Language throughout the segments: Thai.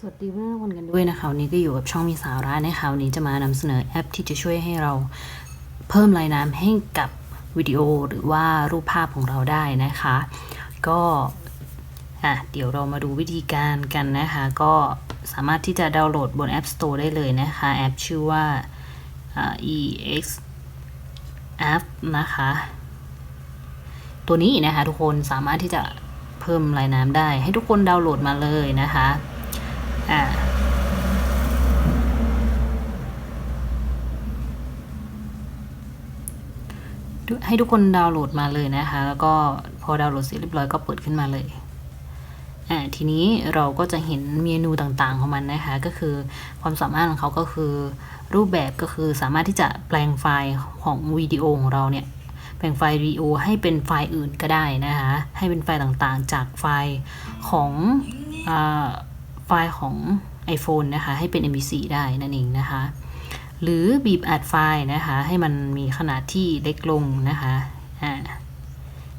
สวัสดีเพื่อนๆคนกันด้วยนะคะวันนี้ก็อยู่กับช่องมีสาระนะคะวันนี้จะมานำเสนอแอปที่จะช่วยให้เราเพิ่มลายน้ำให้กับวิดีโอหรือว่ารูปภาพของเราได้นะคะ ก็อะเดี๋ยวเรามาดูวิธีการกันนะคะ ก็สามารถที่จะดาวน์โหลดบน App Store ได้เลยนะคะแอปชื่อว่า ex app นะคะ ตัวนี้นะคะทุกคนสามารถที่จะเพิ่มลายน้ำได้ ให้ทุกคนดาวน์โหลดมาเลยนะคะอ่า ให้ทุกคนดาวน์โหลดมาเลยนะคะ แล้วก็พอดาวน์โหลดเสร็จเรียบร้อยก็เปิดขึ้นมาเลยอ่าทีนี้เราก็จะเห็นเมนูต่างๆของมันนะคะ ก็คือความสามารถของเขาก็คือ รูปแบบก็คือสามารถที่จะแปลงไฟล์ของวิดีโอของเราเนี่ยแปลงไฟล์วิดีโอให้เป็นไฟล์อื่นก็ได้นะคะให้เป็นไฟล์ต่างๆ จากไฟล์ของอไฟล์ของ iPhone นะคะ ให้เป็น MP4 ได้นั่นเองนะคะ หรือบีบอัดไฟล์นะคะ ให้มันมีขนาดที่เล็กลงนะคะอ่า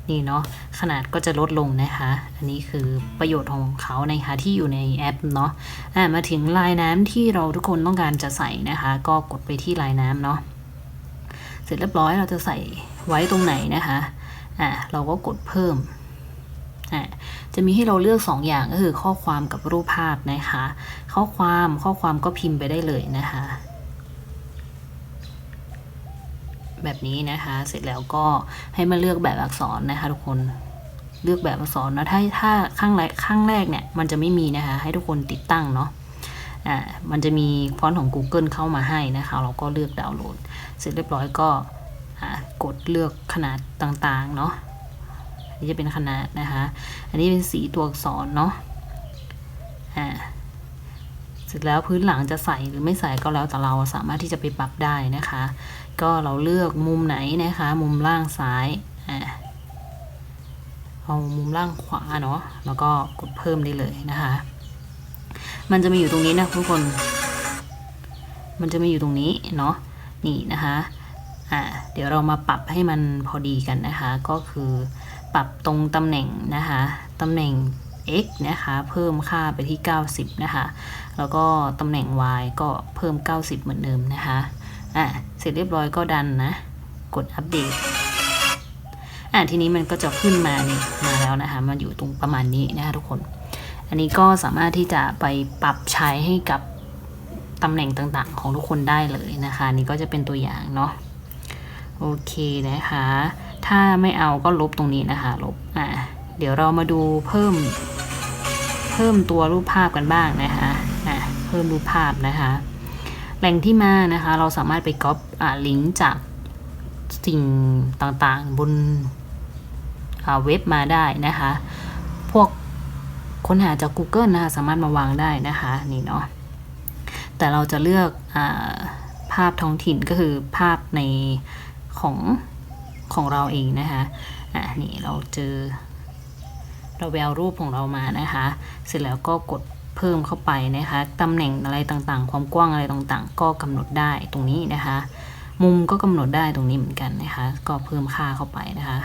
นี่เนาะขนาดก็จะลดลงนะคะ อันนี้คือประโยชน์ของเขานะคะที่อยู่ในแอปเนาะอ่ามาถึงลายน้ำที่เราทุกคนต้องการจะใส่นะคะ ก็กดไปที่ลายน้ำเนาะเสร็จเรียบร้อยเราจะใส่ไว้ตรงไหนนะคะอ่าเราก็กดเพิ่มอ่าจะมีให้เราเลือก 2 อย่างก็คือข้อความกับรูปภาพนะคะ ข้อความข้อความก็พิมพ์ไปได้เลยนะคะ แบบนี้นะคะ เสร็จแล้วก็ให้มาเลือกแบบอักษรนะคะทุกคนเลือกแบบอักษรนะถ้าถ้าข้างแรกข้างแรกเนี่ยมันจะไม่มีนะคะ ให้ทุกคนติดตั้งเนาะอ่ามันจะมีฟอนต์ของ Google เข้ามาให้นะคะ เราก็เลือกดาวน์โหลด เสร็จเรียบร้อยก็อ่ากดเลือกขนาดต่างๆเนาะอันนี้จะเป็นขนาดนะคะ อันนี้เป็นสีตัวอักษรเนาะอ่าเสร็จแล้วพื้นหลังจะใส่หรือไม่ใส่ก็แล้วแต่เราสามารถที่จะไปปรับได้นะคะ ก็เราเลือกมุมไหนนะคะ มุมล่างซ้ายอ่าเอามุมล่างขวาเนาะแล้วก็กดเพิ่มได้เลยนะคะ มันจะมีอยู่ตรงนี้นะทุกคน มันจะมีอยู่ตรงนี้เนาะนี่นะคะอ่าเดี๋ยวเรามาปรับให้มันพอดีกันนะคะ ก็คือปรับตรงตำแหน่งนะคะตำแหน่ง x นะคะ เพิ่มค่าไปที่ 90 นะคะ แล้วก็ตำแหน่ง y ก็เพิ่ม 90 เหมือนเดิมนะคะ อ่าเสร็จเรียบร้อยก็ดันนะ กดอัปเดตอ่าทีนี้มันก็จะขึ้นมานี่มาแล้วนะคะมันอยู่ตรงประมาณนี้นะคะทุกคน อันนี้ก็สามารถที่จะไปปรับใช้ให้กับตำแหน่งต่างๆ ของทุกคนได้เลยนะคะ นี่ก็จะเป็นตัวอย่างเนาะโอเคนะคะ ถ้าไม่เอาก็ลบตรงนี้นะคะ ลบอ่าเดี๋ยวเรามาดูเพิ่ม เพิ่มตัวรูปภาพกันบ้างนะคะอ่าเพิ่มรูปภาพนะคะ แหล่งที่มานะคะ เราสามารถไปก๊อปอลิงก์จากสิ่งต่างๆ บนเว็บมาได้นะคะ พวกค้นหาจาก Google นะคะ สามารถมาวางได้นะคะนี่เนาะแต่เราจะเลือกอภาพท้องถิ่นก็คือภาพในของของเราเองนะคะอะนี่เราเจอเราไปเอารูปของเรามานะคะ เสร็จแล้วก็กด เพิ่มเข้าไปนะคะตำแหน่งอะไรต่างๆ ความกว้างอะไรต่างๆ ก็กำหนดได้ตรงนี้นะคะ มุมก็กำหนดได้ตรงนี้เหมือนกันนะคะ ก็เพิ่มค่าเข้าไปนะคะ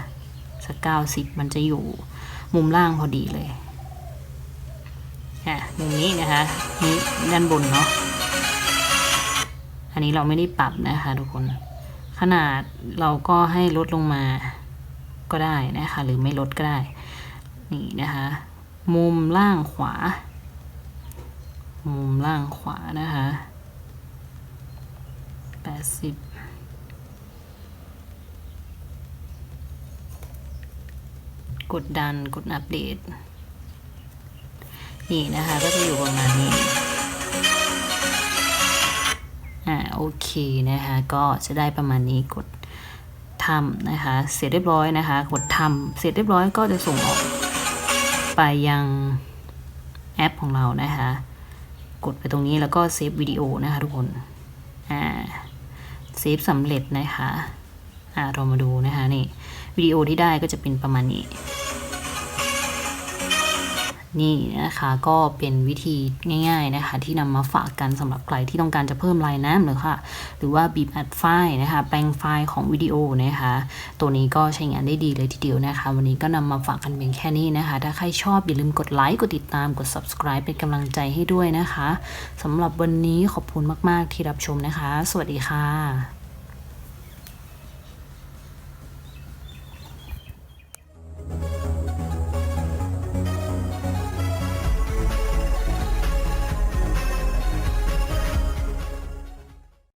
สักเก้าสิบมันจะอยู่มุมล่างพอดีเลยอะมุมนี้นะคะนี่ด้านบนเนาะอันนี้เราไม่ได้ปรับนะคะทุกคน ขนาดเราก็ให้ลดลงมาก็ได้นะคะ หรือไม่ลดก็ได้ นี่นะคะ มุมล่างขวา มุมล่างขวานะคะแปดสิบกดดันกดอัปเดต นี่นะคะ ก็จะอยู่ประมาณนี้ อ่าโอเคนะคะ ก็จะได้ประมาณนี้กดทำนะคะ เสร็จเรียบร้อยนะคะ กดทำเสร็จเรียบร้อยก็จะส่งออกไปยังแอปของเรานะคะ กดไปตรงนี้แล้วก็เซฟวิดีโอนะคะทุกคนอ่าเซฟสำเร็จนะคะอ่าเรามาดูนะคะนี่วิดีโอที่ได้ก็จะเป็นประมาณนี้ นี่นะคะก็เป็นวิธีง่ายๆนะคะ ที่นำมาฝากกันสำหรับใครที่ต้องการจะเพิ่มลายน้ำหรือค่ะ หรือว่าบีบอัดไฟล์นะคะ แปลงไฟล์ของวิดีโอนะคะ ตัวนี้ก็ใช้งานได้ดีเลยทีเดียวนะคะ วันนี้ก็นำมาฝากกันเพียงแค่นี้นะคะ ถ้าใครชอบอย่าลืมกดไลค์กดติดตามกด subscribe เป็นกำลังใจให้ด้วยนะคะสำหรับวันนี้ขอบคุณมากๆที่รับชมนะคะ สวัสดีค่ะ